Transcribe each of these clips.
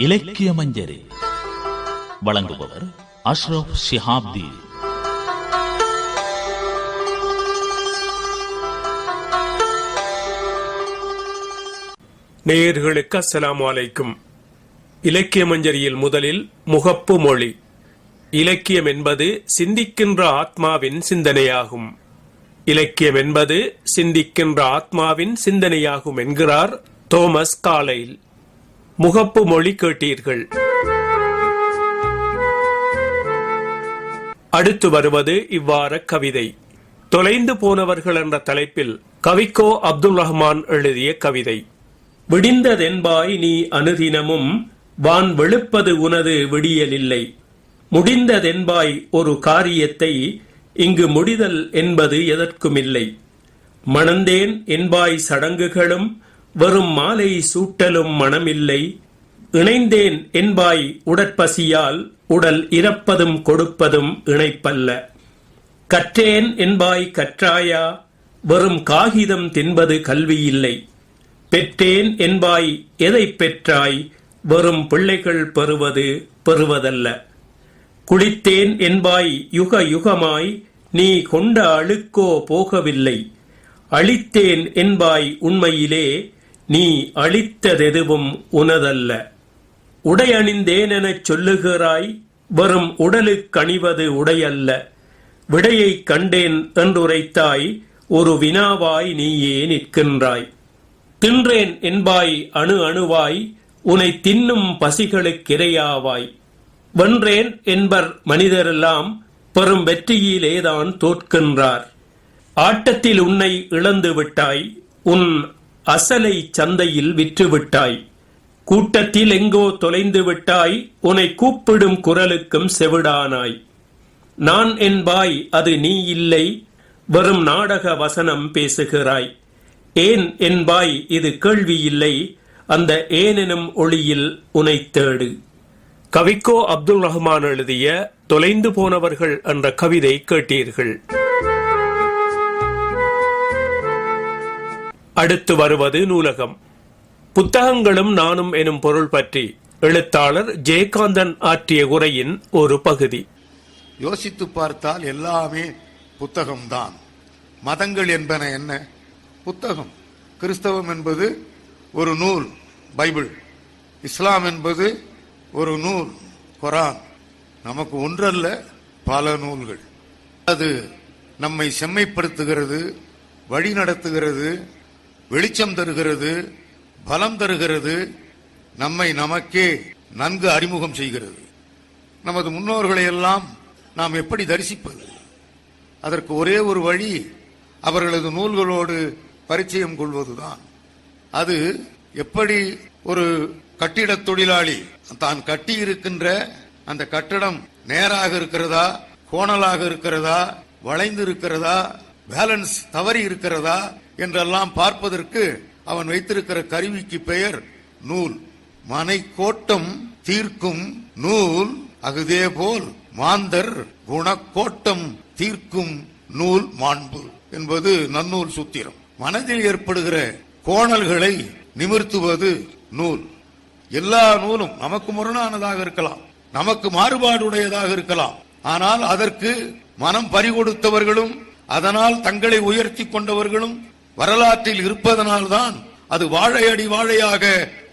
இலக்கிய மஞ்சரி வழங்குபவர் அஷ்ரப் ஷிஹாப்தி. நேயர்களுக்கு அஸ்லாம் வலைக்கும் இலக்கிய மஞ்சரியில் முதலில் முகப்பு மொழி. இலக்கியம் என்பது சிந்திக்கின்ற ஆத்மாவின் சிந்தனையாகும். இலக்கியம் என்பது சிந்திக்கின்ற ஆத்மாவின் சிந்தனையாகும் என்கிறார் தோமஸ் காலையில் முகப்பு மொழி கேட்டீர்கள். அடுத்து வருவது இவ்வாற கவிதை. தொலைந்து போனவர்கள் என்ற தலைப்பில் கவிக்கோ அப்துல் ரஹ்மான் எழுதிய கவிதை. விடிந்ததென்பாய் நீ அனுதினமும் வான் வெளுப்பது உனது விடியலில்லை. முடிந்ததென்பாய் ஒரு காரியத்தை இங்கு முடிதல் என்பது எதற்குமில்லை. மணந்தேன் என்பாய் சடங்குகளும் வெறும் மாலை சூட்டலும் மனமில்லை. இணைந்தேன் என்பாய் உடற்பசியால் உடல் இறப்பதும் கொடுப்பதும் இணைப்பல்ல. கற்றேன் என்பாய் கற்றாயா? வெறும் காகிதம் தின்பது கல்வியில்லை. பெற்றேன் என்பாய் எதை பெற்றாய்? வெறும் பிள்ளைகள் பெறுவது பெறுவதல்ல. குளித்தேன் என்பாய் யுக யுகமாய் நீ கொண்ட அழுக்கோ போகவில்லை. அழித்தேன் என்பாய் உண்மையிலே நீ அழித்ததெதுவும் உனதல்ல. உடையணிந்தேனெனச் சொல்லுகிறாய் வரும் உடலுக்கணிவது உடையல்ல. விடையைக் கண்டேன் என்றுரைத்தாய் ஒரு வினாவாய் நீயே நிற்கின்றாய். தின்றேன் என்பாய் அணு அணுவாய் உனை தின்னும் பசிகளுக்கிரையாவாய் வென்றேன் என்பர் மனிதரெல்லாம் பெரும் வெற்றியிலேதான் தோற்கின்றார். ஆட்டத்தில் உன்னை இழந்து விட்டாய் உன் அசலை சந்தையில் விற்றுவிட்டாய். கூட்டத்தில் எங்கோ தொலைந்து விட்டாய். உன்னை கூப்பிடும் குரலுக்கும் செவிடானாய். நான் என்பாய் அது நீ இல்லை. வெறும் நாடக வசனம் பேசுகிறாய். ஏன் என்பாய் இது கேள்வி இல்லை. அந்த ஏனெனும் ஒளியில் உனை தேடு. கவிக்கோ அப்துல் ரஹ்மான் எழுதிய தொலைந்து போனவர்கள் என்ற கவிதை கேட்டீர்கள். அடுத்து வருவது நூலகம். புத்தகங்களும் நானும் எனும் பொருள் பற்றி எழுத்தாளர் ஜெயகாந்தன் ஆற்றிய உரையின் ஒரு பகுதி. யோசித்து பார்த்தால் எல்லாமே புத்தகம்தான். மதங்கள் என்பன என்ன? புத்தகம். கிறிஸ்தவம் என்பது ஒரு நூல் பைபிள். இஸ்லாம் என்பது ஒரு நூல் குரான். நமக்கு ஒன்றல்ல பல நூல்கள். அது நம்மை செம்மைப்படுத்துகிறது வழி நடத்துகிறது வெளிச்சம் தருகிறது பலம் தருகிறது நம்மை நமக்கே நன்கு அறிமுகம் செய்கிறது. நமது முன்னோர்களை எல்லாம் நாம் எப்படி தரிசிப்பது? அதற்கு ஒரே ஒரு வழி அவர்களது நூல்களோடு பரிச்சயம் கொள்வதுதான். அது எப்படி ஒரு கட்டிட தொழிலாளி தான் கட்டி இருக்கின்ற அந்த கட்டடம் நேராக இருக்கிறதா கோணலாக இருக்கிறதா வளைந்து இருக்கிறதா பேலன்ஸ் தவறி இருக்கிறதா என்றெல்லாம் பார்ப்பதற்கு அவன் வைத்திருக்கிற கருவிக்கு பெயர் நூல். மனை கோட்டம் தீர்க்கும் நூல் அகுதே போல் மாந்தர் குணக்கோட்டம் தீர்க்கும் நூல் மாண்பு என்பது நன்னூல் சூத்திரம். மனதில் ஏற்படுகிற கோணல்களை நிமிர்த்துவது நூல். எல்லா நூலும் நமக்கு முரணானதாக இருக்கலாம். நமக்கு மாறுபாடுடையதாக இருக்கலாம். ஆனால் அதற்கு மனம் பறிகொடுத்தவர்களும் அதனால் தங்களை உயர்த்தி கொண்டவர்களும் வரலாற்றில் இருப்பதனால்தான் அது வாழையடி வாழையாக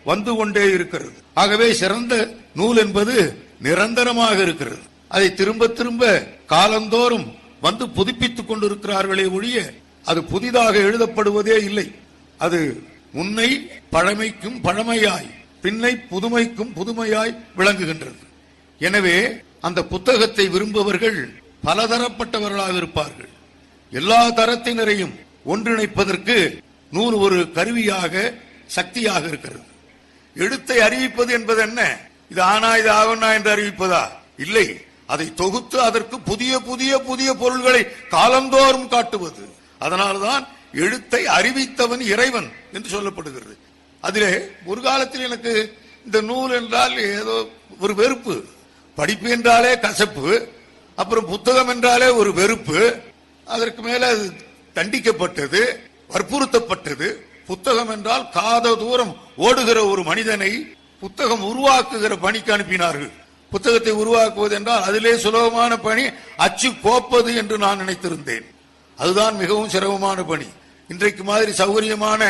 வந்து கொண்டே இருக்கிறது. ஆகவே சிறந்த நூல் என்பது நிரந்தரமாக இருக்கிறது. அதை திரும்ப திரும்ப காலந்தோறும் வந்து புதுப்பித்துக் கொண்டிருக்கிறார்களே ஒழிய அது புதிதாக எழுதப்படுவதே இல்லை. அது முன்னை பழமைக்கும் பழமையாய் பின்னை புதுமைக்கும் புதுமையாய் விளங்குகின்றது. எனவே அந்த புத்தகத்தை விரும்புபவர்கள் பலதரப்பட்டவர்களாக இருப்பார்கள். எல்லா தரத்தினரையும் ஒன்றிணைப்பதற்கு நூல் ஒரு கருவியாக சக்தியாக இருக்கிறது. எழுத்தை அறிவிப்பது என்பது என்ன? இது ஆனா இது ஆவனா என்று அறிவிப்பதா? இல்லை. அதை தொகுத்து அதற்கு புதிய புதிய புதிய பொருள்களை காலந்தோறும் காட்டுவது. அதனால்தான் எழுத்தை அறிவித்தவன் இறைவன் என்று சொல்லப்படுகிறது. அதிலே ஒரு காலத்தில் எனக்கு இந்த நூல் என்றால் ஏதோ ஒரு வெறுப்பு. படிப்பு என்றாலே கசப்பு அப்புறம் புத்தகம் என்றாலே ஒரு வெறுப்பு. அதற்கு மேல அது தண்டிக்கப்பட்டது வற்புறுத்தப்பட்டது. புத்தகம் என்றால் காத தூரம் ஓடுகிற ஒரு மனிதனை புத்தகம் உருவாக்குகிற பணிக்கு அனுப்பினார்கள். புத்தகத்தை உருவாக்குவது என்றால் அதிலே சுலபமான பணி அச்சு கோப்பது என்று நான் நினைத்திருந்தேன். அதுதான் மிகவும் சிரமமான பணி. இன்றைக்கு மாதிரி சௌகரியமான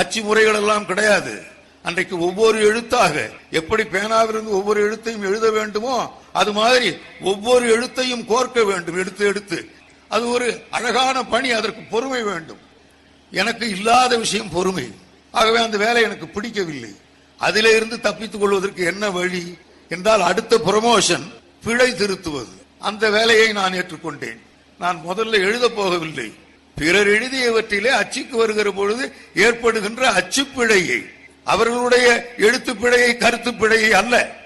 அச்சு முறைகள் எல்லாம் கிடையாது. அன்றைக்கு ஒவ்வொரு எழுத்தாக எப்படி பேனாவிலிருந்து ஒவ்வொரு எழுத்தையும் எழுத வேண்டுமோ அது மாதிரி ஒவ்வொரு எழுத்தையும் கோர்க்க வேண்டும் எடுத்து எடுத்து. அது ஒரு அழகான பணி அதற்கு பொறுமை வேண்டும். எனக்கு இல்லாத விஷயம் பொறுமை. ஆகவே அந்த வேலை எனக்கு பிடிக்கவில்லை. அதிலே இருந்து தப்பித்துக் கொள்வதற்கு என்ன வழி என்றால் அடுத்த ப்ரொமோஷன் பிழை திருத்துவது. அந்த வேலையை நான் ஏற்றுக்கொண்டேன். நான் முதல்ல எழுத போகவில்லை. பிறர் எழுதியவற்றிலே அச்சுக்கு வருகிற பொழுது ஏற்படுகின்ற அச்சுப்பிழையை. அவர்களுடைய எழுத்து பிழையை கருத்து பிழையை அல்ல.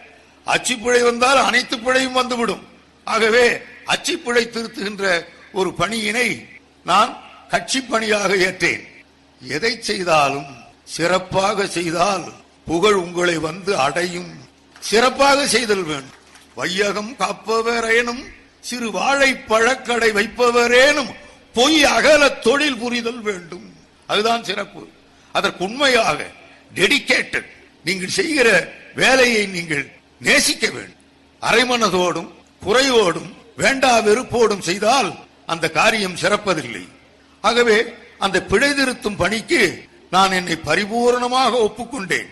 அச்சுப்பிழை வந்தால் அனைத்து பிழையும் வந்துவிடும். ஆகவே அச்சுப்பிழை திருத்துகின்ற ஒரு பணியினை நான் கட்சி பணியாக ஏற்றேன். எதை செய்தாலும் சிறப்பாக செய்தால் புகழ் உங்களை வந்து அடையும். சிறப்பாக செய்தல் வேண்டும். வையகம் காப்பவரேனும் சிறு வாழை பழக்கடை வைப்பவரேனும் பொய் அகல தொழில் புரிதல் வேண்டும். அதுதான் சிறப்பு. அதற்கு உண்மையாக டெடிகேட்டட் நீங்கள் செய்கிற வேலையை நீங்கள் நேசிக்க வேண்டும். அரைமனதோடும் குறைவோடும் வேண்டா வெறுப்போடும் செய்தால் அந்த காரியம் சிறப்பதில்லை. ஆகவே அந்த பிழை திருத்தும் பணிக்கு நான் என்னை பரிபூரணமாக ஒப்புக்கொண்டேன்.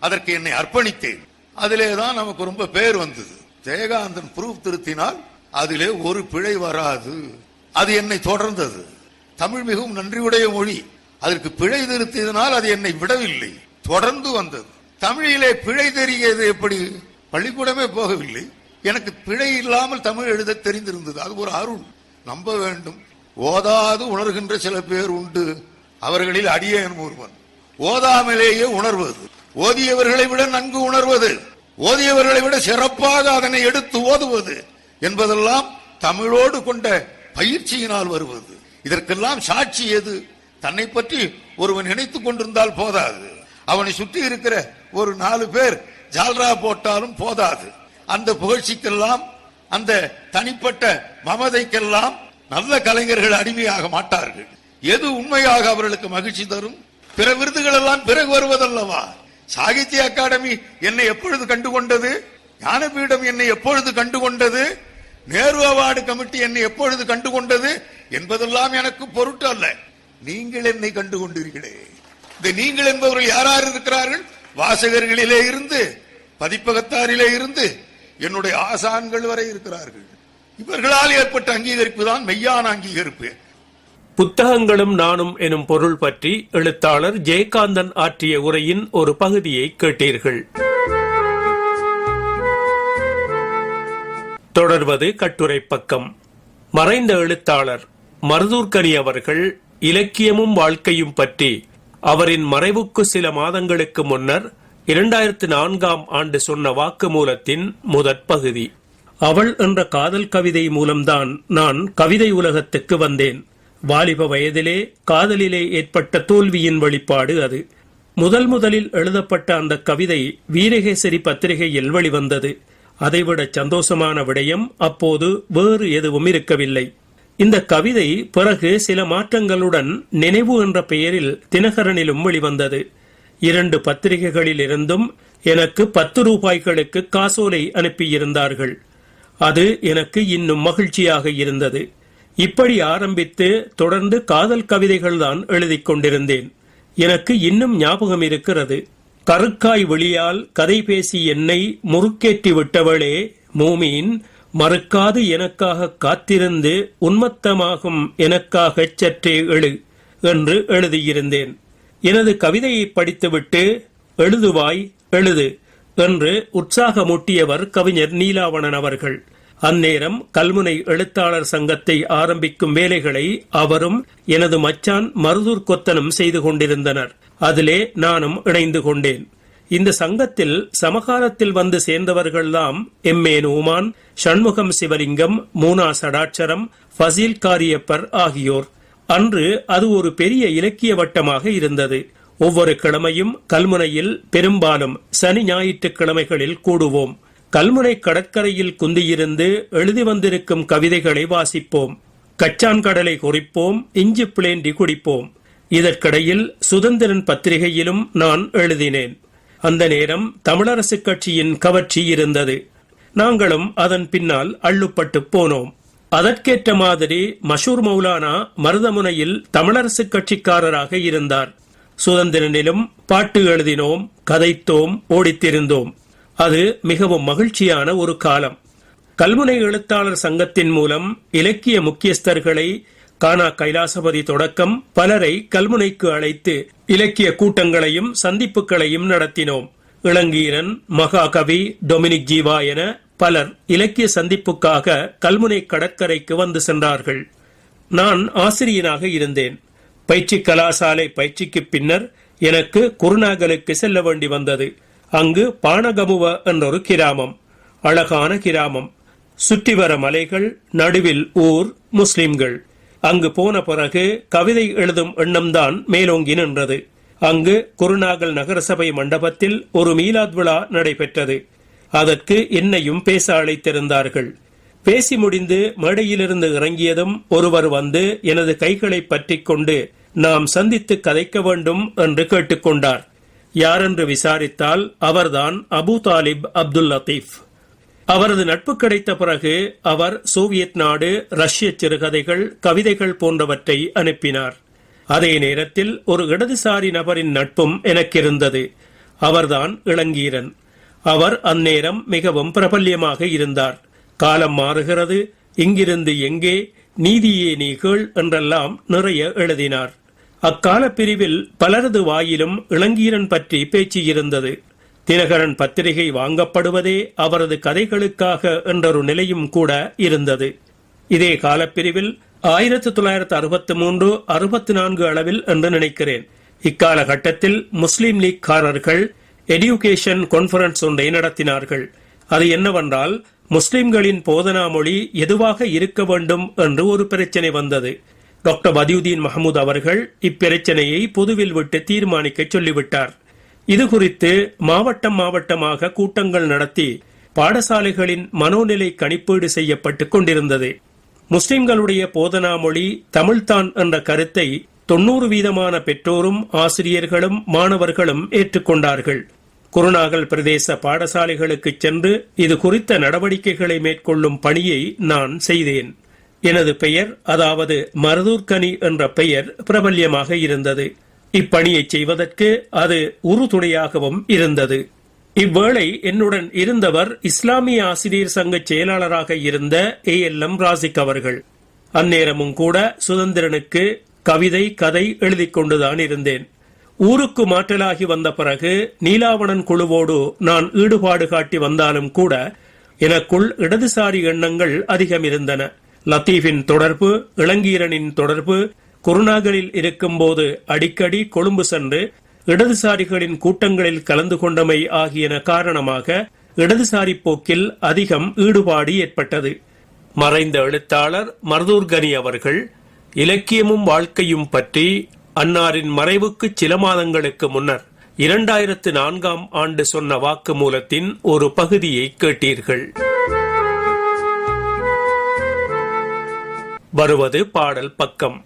அதற்கு என்னை அர்ப்பணித்தேன். அதிலே தான் நமக்கு ரொம்ப பேர் வந்தது. ஜெயகாந்தன் ப்ரூஃப் திருத்தினால் அதிலே ஒரு பிழை வராது. அது என்னை தொடர்ந்தது. தமிழ் மிகவும் நன்றியுடைய மொழி. அதற்கு பிழை திருத்தியதனால் அது என்னை விடவில்லை. தொடர்ந்து வந்தது. தமிழிலே பிழை தெரிகிறது எப்படி? பள்ளிக்கூடமே போகவில்லை. எனக்கு பிழை இல்லாமல் தமிழ் எழுத தெரிந்திருந்தது. அது ஒரு அருள். நம்ப வேண்டும். ஓதாது உணர்கின்ற சில பேர் உண்டு. அவர்களில் அடியேன் ஒருவன். ஓதாமலேயே உணர்வது. ஓதியவர்களை விட நன்கு உணர்வது. ஓதியவர்களை விட சிறப்பாக அதனை எடுத்து ஓதுவது என்பதெல்லாம் தமிழோடு கொண்ட பயிற்சியினால் வருவது. இதற்கெல்லாம் சாட்சி எது? தன்னை பற்றி ஒருவன் நினைத்துக் கொண்டிருந்தால் போதாது. அவனை சுற்றி இருக்கிற ஒரு நாலு பேர் ஜால்ரா போட்டாலும் போதாது. அந்த புகழ்ச்சிக்கெல்லாம் அந்த தனிப்பட்ட மமதைக்கெல்லாம் நல்ல கலைஞர்கள் அடிமையாக மாட்டார்கள். எது உண்மையாக அவர்களுக்கு மகிழ்ச்சி தரும்? பிற விருதுகள் எல்லாம் பிறகு வருவதல்லவா? சாகித்ய அகாடமி என்னை எப்பொழுது கண்டுகொண்டது? ஞானபீடம் என்னை எப்பொழுது கண்டுகொண்டது? நேரு அவார்டு கமிட்டி என்னை எப்பொழுது கண்டுகொண்டது? என்பதெல்லாம் எனக்கு பொருட்டு அல்ல. நீங்கள் என்னை கண்டுகொண்டீர்களே. இந்த நீங்கள் என்பவர்கள் யாரார் இருக்கிறார்கள்? வாசகர்களிலே இருந்து பதிப்பகத்தாரிலே இருந்து என்னுடைய ஆசான்கள் வரை இருக்கிறார்கள். இவர்களால் ஏற்பட்ட அங்கீகரிப்பு தான் மெய்யான அங்கீகரிப்பு. புத்தகங்களும் நானும் எனும் பொருள் பற்றி எழுத்தாளர் ஜெயகாந்தன் ஆற்றிய உரையின் ஒரு பகுதியை கேட்டீர்கள். தொடர்வது கட்டுரை பக்கம். மறைந்த எழுத்தாளர் மருதூர்கனி அவர்கள் இலக்கியமும் வாழ்க்கையும் பற்றி அவரின் மறைவுக்கு சில மாதங்களுக்கு முன்னர் இரண்டாயிரத்து நான்காம் ஆண்டு சொன்ன வாக்குமூலத்தின் முதற் பகுதி அவள் என்ற காதல் கவிதை மூலம்தான் நான் கவிதை உலகத்துக்கு வந்தேன். வாலிப வயதிலே காதலிலே ஏற்பட்ட தோல்வியின் வெளிப்பாடு அது. முதல் முதலில் எழுதப்பட்ட அந்த கவிதை வீரகேசரி பத்திரிகையில் வெளிவந்தது. அதைவிட சந்தோஷமான விடயம் அப்போது வேறு எதுவும் இருக்கவில்லை. இந்த கவிதை பிறகு சில மாற்றங்களுடன் நினைவு என்ற பெயரில் தினகரனிலும் வெளிவந்தது. இரண்டு பத்திரிகைகளில் இருந்தும் எனக்கு பத்து ரூபாய்களுக்கு காசோலை அனுப்பியிருந்தார்கள். அது எனக்கு இன்னும் மகிழ்ச்சியாக இருந்தது. இப்படி ஆரம்பித்து தொடர்ந்து காதல் கவிதைகள் தான் எழுதிக் கொண்டிருந்தேன். எனக்கு இன்னும் ஞாபகம் இருக்கிறது. கருக்காய் வெளியால் கதை பேசி என்னை முறுக்கேற்றி விட்டவளே மூமீன் மறுக்காது எனக்காக காத்திருந்து உன்மத்தமாகும் எனக்காக சற்றே எழு என்று எழுதியிருந்தேன். எனது கவிதையை படித்துவிட்டு எழுதுவாய் எழுது என்று உற்சாகமூட்டியவர் கவிஞர் நீலாவணன் அவர்கள். அந்நேரம் கல்முனை எழுத்தாளர் சங்கத்தை ஆரம்பிக்கும் வேலைகளை அவரும் எனது மச்சான் மருதூர் கொத்தனும் செய்து கொண்டிருந்தனர். அதிலே நானும் இணைந்து கொண்டேன். இந்த சங்கத்தில் சமகாலத்தில் வந்து சேர்ந்தவர்கள்தாம் எம். ஏ. நூமான் சண்முகம் சிவலிங்கம் மூனா சடாட்சரம் ஃபசீல் காரியப்பர் ஆகியோர். அன்று அது ஒரு பெரிய இலக்கிய வட்டமாக இருந்தது. ஒவ்வொரு கிழமையும் கல்முனையில் பெரும்பாலும் சனி ஞாயிற்றுக்கிழமைகளில் கூடுவோம். கல்முனை கடற்கரையில் குந்தியிருந்து எழுதி வந்திருக்கும் கவிதைகளை வாசிப்போம். கச்சான் கடலை குறிப்போம் இஞ்சி பிளேண்டி குடிப்போம். இதற்கிடையில் சுதந்திரன் பத்திரிகையிலும் நான் எழுதினேன். அந்த நேரம் தமிழரசுக் கட்சியின் கவர்ச்சி இருந்தது. நாங்களும் அதன் பின்னால் அள்ளுப்பட்டு போனோம். அதற்கேற்ற மாதிரி மஷூர் மௌலானா மருதமுனையில் தமிழரசு கட்சிக்காரராக இருந்தார். சுதந்திரனிலும் பாட்டு எழுதினோம் கதைத்தோம் ஓடித்திருந்தோம். அது மிகவும் மகிழ்ச்சியான ஒரு காலம். கல்முனை எழுத்தாளர் சங்கத்தின் மூலம் இலக்கிய முக்கியஸ்தர்களை கானா கைலாசபதி தொடக்கம் பலரை கல்முனைக்கு அழைத்து இலக்கிய கூட்டங்களையும் சந்திப்புகளையும் நடத்தினோம். இளங்கீரன் மகாகவி டொமினிக் ஜீவா என பலர் இலக்கிய சந்திப்புக்காக கல்முனை கடற்கரைக்கு வந்து சென்றார்கள். நான் ஆசிரியனாக இருந்தேன். பயிற்சி கலாசாலை பயிற்சிக்கு பின்னர் எனக்கு குருநாகலுக்கு செல்ல வேண்டி வந்தது. அங்கு பானகமுவ என்றொரு கிராமம் அழகான கிராமம். சுற்றி வர மலைகள் நடுவில் ஊர் முஸ்லிம்கள். அங்கு போன பிறகு கவிதை எழுதும் எண்ணம்தான் மேலோங்கி நின்றது. அங்கு குருநாகல் நகரசபை மண்டபத்தில் ஒரு மீலாத் விழா நடைபெற்றது. அதற்கு என்னையும் பேச அழைத்திருந்தார்கள். பேசி முடிந்து மேடையிலிருந்து இறங்கியதும் ஒருவர் வந்து எனது கைகளை பற்றி கொண்டு நாம் சந்தித்து கதைக்க வேண்டும் என்று கேட்டுக்கொண்டார் யாரென்று விசாரித்தால் அவர்தான் அபு தாலிப் அப்துல் லத்தீப். அவரது நட்பு கிடைத்த பிறகு அவர் சோவியத் நாடு ரஷ்ய சிறுகதைகள் கவிதைகள் போன்றவற்றை அனுப்பினார். அதே நேரத்தில் ஒரு இடதுசாரி நபரின் நட்பும் எனக்கிருந்தது. அவர்தான் இளங்கீரன். அவர் அந்நேரம் மிகவும் பிரபல்யமாக இருந்தார். காலம் மாறுகிறது இங்கிருந்து எங்கே நீதியே நீ கேள் என்றெல்லாம் நிறைய எழுதினார். அக்கால பிரிவில் பலரது வாயிலும் இளங்கீரன் பற்றி பேச்சு இருந்தது. தினகரன் பத்திரிகை வாங்கப்படுவதே அவரது கதைகளுக்காக என்றொரு நிலையும் கூட இருந்தது. இதே காலப்பிரிவில் ஆயிரத்தி தொள்ளாயிரத்து அறுபத்தி மூன்று அறுபத்தி நான்கு அளவில் என்று நினைக்கிறேன். இக்காலகட்டத்தில் முஸ்லிம் லீக்காரர்கள் எடியூகேஷன் கான்பரன்ஸ் ஒன்றை நடத்தினார்கள். அது என்னவென்றால் முஸ்லிம்களின் போதனா மொழி எதுவாக இருக்க வேண்டும் என்று ஒரு பிரச்சனை வந்தது. டாக்டர் பதியுதீன் மஹமூத் அவர்கள் இப்பிரச்சனையை பொதுவில் விட்டு தீர்மானிக்க சொல்லிவிட்டார். இது குறித்து மாவட்டம் மாவட்டமாக கூட்டங்கள் நடத்தி பாடசாலைகளின் மனோநிலை கணிப்பீடு செய்யப்பட்டுக் கொண்டிருந்தது. முஸ்லிம்களுடைய போதனா மொழி தமிழ்தான் என்ற கருத்தை தொன்னூறு வீதமான பெற்றோரும் ஆசிரியர்களும் மாணவர்களும் ஏற்றுக்கொண்டார்கள். குருநாகல் பிரதேச பாடசாலைகளுக்கு சென்று இது குறித்த நடவடிக்கைகளை மேற்கொள்ளும் பணியை நான் செய்தேன். எனது பெயர் அதாவது மருதூர்கனி என்ற பெயர் பிரபல்யமாக இருந்தது. இப்பணியை செய்வதற்கு அது உறுதுணையாகவும் இருந்தது. இவ்வேளை என்னுடன் இருந்தவர் இஸ்லாமிய ஆசிரியர் சங்க செயலாளராக இருந்த ஏ எல் எம் ராசிக் அவர்கள். அந்நேரமும் கூட சுதந்திரனுக்கு கவிதை கதை எழுதி கொண்டுதான் இருந்தேன். ஊருக்கு மாற்றலாகி வந்த பிறகு நீலாவணன் குழுவோடு நான் ஈடுபாடு காட்டி வந்தாலும் கூட எனக்குள் இடதுசாரி எண்ணங்கள் அதிகம் இருந்தன லத்தீஃபின் தொடர்பு இளங்கீரனின் தொடர்பு குருநாகலில் இருக்கும்போது அடிக்கடி கொழும்பு சென்று இடதுசாரிகளின் கூட்டங்களில் கலந்து கொண்டமை ஆகியன காரணமாக இடதுசாரி போக்கில் அதிகம் ஈடுபாடு ஏற்பட்டது. மறைந்த எழுத்தாளர் மருதூர்கனி அவர்கள் இலக்கியமும் வாழ்க்கையும் பற்றி அன்னாரின் மறைவுக்கு சில மாதங்களுக்கு முன்னர் இரண்டாயிரத்து நான்காம் ஆண்டு சொன்ன வாக்குமூலத்தின் ஒரு பகுதியை கேட்டீர்கள். வருவது பாடல் பக்கம்.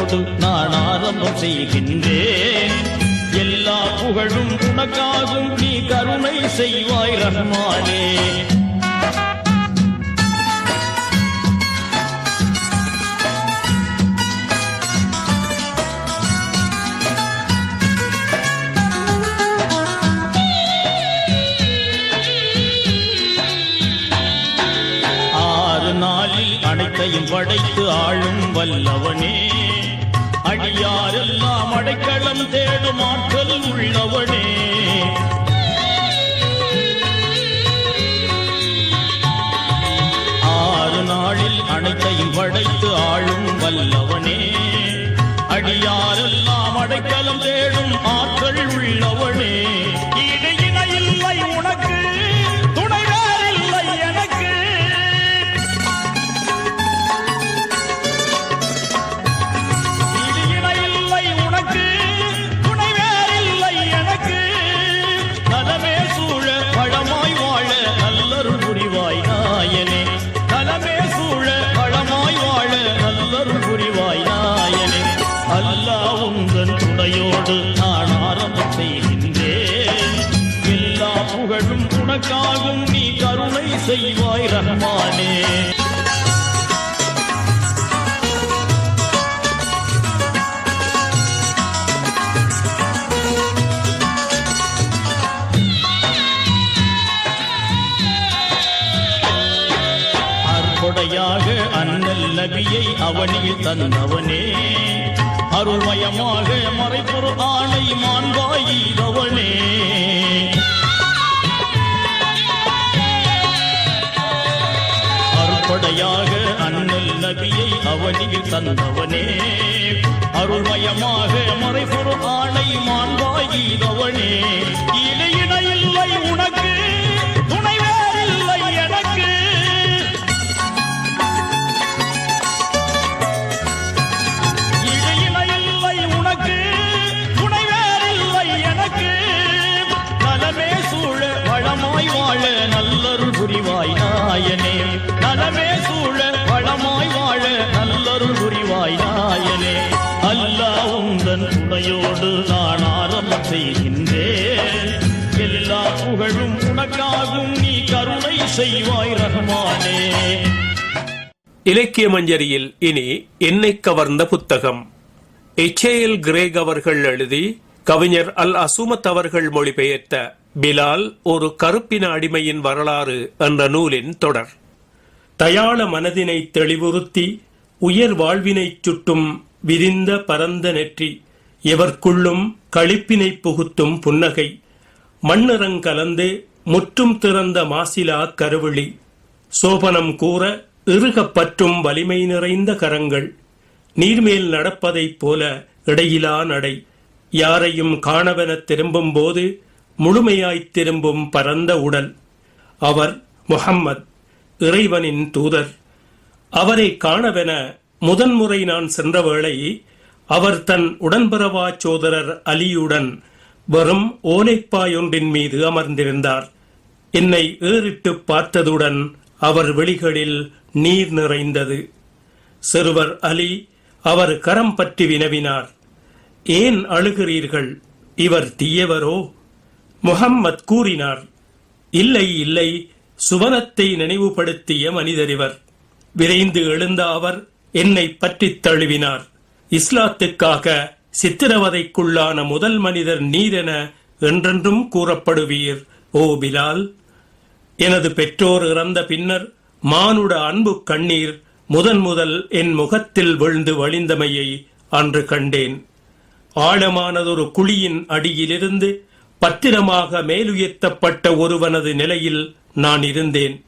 துணையோடு நான் ஆரம்பம் செய்கின்றேன். எல்லா புகழும் உனக்காகும் நீ கருணை செய்வாய் ரஹ்மானே ஆறு நாளில் அனைத்தையும் படைத்து ஆளும் வல்லவனே. அடியாரெல்லாம் அடைக்கலம் தேடும் ஆற்றல் உள்ளவனே. ஆறு நாளில் அனைத்தையும் படைத்து ஆளும் வல்லவனே. அடியாரெல்லாம் அடைக்கலம் தேடும் செய்வாய் ரஹ்மானே. அற்புடையாக அண்ணல் நபியை அவனில் தந்தவனே. அருள்மயமாக மறைப்பொரு ஆணை மாண்பாயிரவனே அற்புடையாக அண்ணல் நபியை அவனியில் தந்தவனே. அருள்மயமாக மறைபொரு ஆணை மாண்பாயிரவனே இடையிட இல்லை உனக்கு கருணையோடு நான் ஆரம்பம் செய்கின்றேன். எல்லா புகழும் உனக்காகும் நீ கருணை செய்வாய் ரஹ்மானே இலக்கிய மஞ்சரியில் இனி என்னை கவர்ந்த புத்தகம். எச்ஏஎல் கிரேக் அவர்கள் எழுதி கவிஞர் அல் அசுமத் அவர்கள் மொழிபெயர்த்த பிலால் ஒரு கருப்பின அடிமையின் வரலாறு என்ற நூலின் தொடர். தயாள மனதினை தெளிவுறுத்தி உயர் வாழ்வினைச் சுட்டும் விரிந்த பரந்த நெற்றி எவர்க்குள்ளும் களிப்பினை புகுத்தும் புன்னகை. மண்ணிறங்கலந்து முற்றும் திறந்த மாசிலா கருவிழி. சோபனம் கூற இறுகப் பற்றும் வலிமை நிறைந்த கரங்கள். நீர்மேல் நடப்பதைப் போல இடையிலா நடை. யாரையும் காணவென திரும்பும் போது முழுமையாய்த் திரும்பும் பரந்த உடல். அவர் முகம்மத் இறைவனின் தூதர். அவரை காணவென முதன்முறை நான் சென்ற வேளை அவர் தன் உடன்பரவா சோதரர் அலியுடன் வெறும் ஓலைப்பாயொன்றின் மீது அமர்ந்திருந்தார். என்னை ஏறிட்டு பார்த்ததுடன் அவர் விழிகளில் நீர் நிறைந்தது. சிறுவர் அலி அவர் கரம் பற்றி வினவினார். ஏன் அழுகிறீர்கள்? இவர் தீயவரோ? முஹம்மத் கூறினார். இல்லை இல்லை சுவனத்தை நினைவுபடுத்திய மனிதர் இவர். விரைந்து எழுந்த அவர் என்னை பற்றித் தழுவினார். இஸ்லாத்துக்காக சித்திரவதைக்குள்ளான முதல் மனிதர் நீரென என்றென்றும் கூறப்படுவீர். ஓ பிலால்! எனது பெற்றோர் இறந்த பின்னர் மானுட அன்பு கண்ணீர் முதன் முதல் என் முகத்தில் விழுந்து வழிந்தமையை அன்று கண்டேன். ஆழமானதொரு குழியின் அடியிலிருந்து பத்திரமாக மேலுயர்த்தப்பட்ட ஒருவனது நிலையில் நான் இருந்தேன்.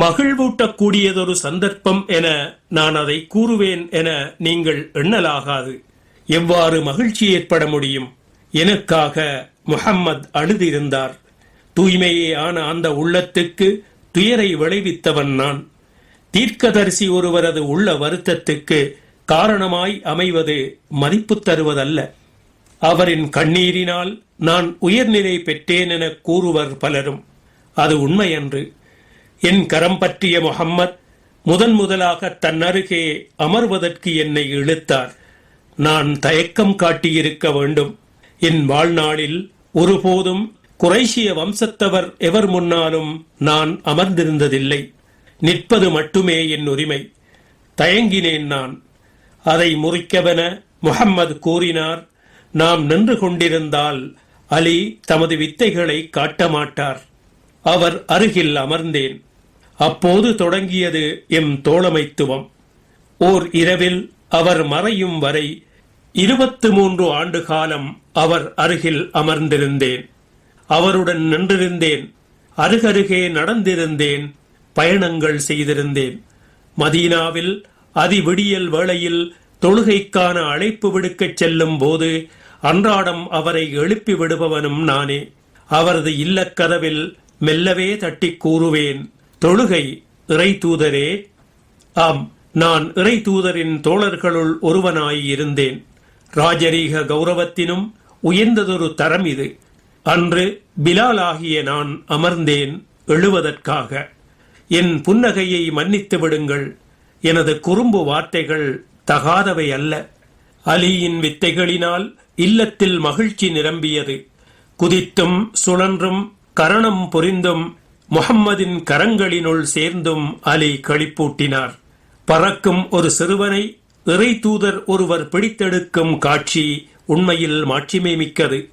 மகிழ்வூட்டக்கூடியதொரு சந்தர்ப்பம் என நான் அதை கூறுவேன் என நீங்கள் எண்ணலாகாது. எவ்வாறு மகிழ்ச்சி ஏற்பட முடியும்? எனக்காக முஹம்மத் அழுதிருந்தார். தூய்மையே ஆன அந்த உள்ளத்துக்கு துயரை விளைவித்தவன் நான். தீர்க்கதரிசி ஒருவரது உள்ள வருத்தத்துக்கு காரணமாய் அமைவது மதிப்பு தருவதல்ல. அவரின் கண்ணீரினால் நான் உயர்நிலை பெற்றேன் என கூறுவர் பலரும். அது உண்மையன்று. என் கரம் பற்றிய முகம்மத் முதன் முதலாக தன் அருகே அமர்வதற்கு என்னை இழுத்தார். நான் தயக்கம் காட்டியிருக்க வேண்டும். என் வாழ்நாளில் ஒருபோதும் குறைஷிய வம்சத்தவர் எவர் முன்னாலும் நான் அமர்ந்திருந்ததில்லை. நிற்பது மட்டுமே என் உரிமை. தயங்கினேன் நான். அதை முறிக்கவென முகம்மது கூறினார். நாம் நின்று கொண்டிருந்தால் அலி தமது வித்தைகளை காட்ட மாட்டார் அவர் அருகில் அமர்ந்தேன். அப்போது தொடங்கியது எம் தோழமைத்துவம். ஓர் இரவில் அவர் மறையும் வரை இருபத்து மூன்று ஆண்டு காலம் அவர் அருகில் அமர்ந்திருந்தேன். அவருடன் நின்றிருந்தேன். அருகருகே நடந்திருந்தேன். பயணங்கள் செய்திருந்தேன். மதீனாவில் அதிவிடியல் வேளையில் தொழுகைக்கான அழைப்பு விடுக்கச் செல்லும் போது அன்றாடம் அவரை எழுப்பி விடுபவனும் நானே. அவரது இல்லக்கதவில் மெல்லவே தட்டிக் கூறுவேன் தொழுகை இறை தூதரே. ஆம் நான் இறை தூதரின் தோழர்களுள் ஒருவனாயிருந்தேன். ராஜரீக கௌரவத்தினும் உயர்ந்ததொரு தரம் இது. அன்று பிலால் ஆகிய நான் அமர்ந்தேன் எழுவதற்காக. என் புன்னகையை மன்னித்து விடுங்கள். எனது குறும்பு வார்த்தைகள் தகாதவை அல்ல. அலியின் வித்தைகளினால் இல்லத்தில் மகிழ்ச்சி நிரம்பியது. குதித்தும் சுழன்றும் கரணம் புரிந்தும் முகம்மதின் கரங்களினுள் சேர்ந்தும் அலி களிப்பூட்டினார். பறக்கும் ஒரு சிறுவனை இறை தூதர் ஒருவர் பிடித்தெடுக்கும் காட்சி உண்மையில் மாட்சிமை மிக்கது.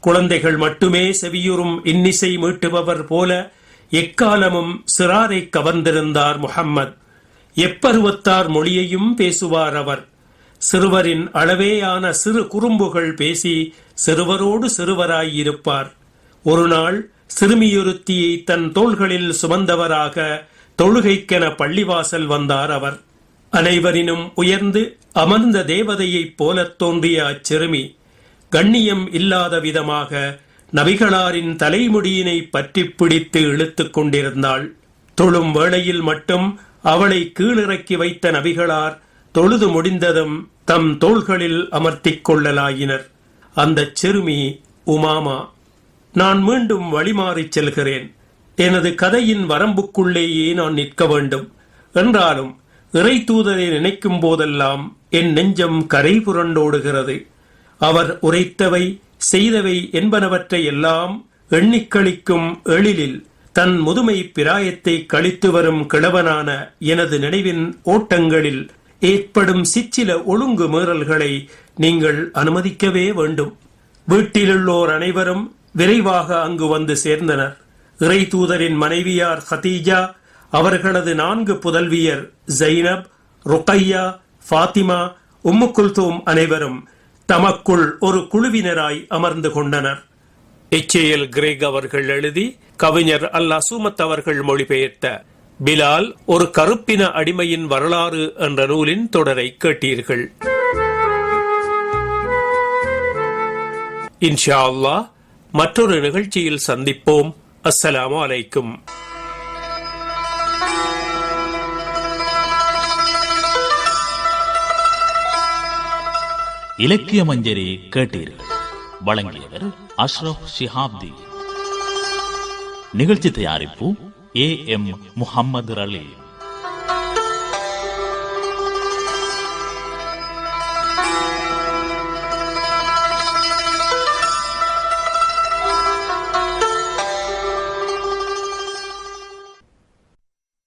குழந்தைகள் மட்டுமே செவியுறும் இன்னிசை மீட்டுபவர் போல எக்காலமும் சிறாரை கவர்ந்திருந்தார் முகம்மது எப்பருவத்தார் மொழியையும் பேசுவார் அவர். சிறுவரின் அளவேயான சிறு குறும்புகள் பேசி சிறுவரோடு சிறுவராய் இருப்பார் ஒரு நாள் சிறுமியொருத்தியை தன் தோள்களில் சுமந்தவராக தொழுகைக்கென பள்ளிவாசல் வந்தார் அவர். அனைவரினும் உயர்ந்து அமர்ந்த தேவதையைப் போலத் தோன்றிய அச்சிறுமி கண்ணியம் இல்லாத விதமாக நபிகளாரின் தலைமுடியினை பற்றி பிடித்து இழுத்துக் கொண்டிருந்தாள். தொழும் வேளையில் மட்டும் அவளை கீழிறக்கி வைத்த நபிகளார் தொழுது முடிந்ததும் தம் தோள்களில் அமர்த்திக் கொள்ளலாயினர். அந்த சிறுமி உமாமா. நான் மீண்டும் வழிமாறிச் செல்கிறேன். எனது கதையின் வரம்புக்குள்ளேயே நான் நிற்க வேண்டும். என்றாலும் இறை தூதரை நினைக்கும் போதெல்லாம் என் நெஞ்சம் கரை புரண்டோடுகிறது. அவர் உரைத்தவை செய்தவை என்பனவற்றை எல்லாம் எண்ணிக்களிக்கும் எழிலில் தன் முதுமை பிராயத்தை கழித்து வரும் கிழவனான எனது நினைவின் ஓட்டங்களில் ஏற்படும் சிற்சில ஒழுங்கு மீறல்களை நீங்கள் அனுமதிக்கவே வேண்டும். வீட்டிலுள்ளோர் அனைவரும் விரைவாக அங்கு வந்து சேர்ந்தனர். இறை தூதரின் மனைவியார் ஹதீஜா அவர்களது நான்கு புதல்வியர் ஜைனப் ருக்கையா ஃபாத்திமா உம்மு குல்தூம் அனைவரும் தமக்குள் ஒரு குழுவினராய் அமர்ந்து கொண்டனர். எச்ஏஎல் கிரேக் அவர்கள் எழுதி கவிஞர் அல் அசூமத் அவர்கள் மொழிபெயர்த்த பிலால் ஒரு கருப்பின அடிமையின் வரலாறு என்ற நூலின் தொடரை கேட்டீர்கள். இன்ஷா அல்லாஹ் மற்றொரு நிகழ்ச்சியில் சந்திப்போம். அஸ்ஸலாமு அலைக்கும். இலக்கிய மஞ்சரி கேட்டீர்கள் வழங்கியவர் அஷ்ரப் ஷிஹாப்தி. நிகழ்ச்சி தயாரிப்பு ஏ எம் முஹம்மது ரலீம்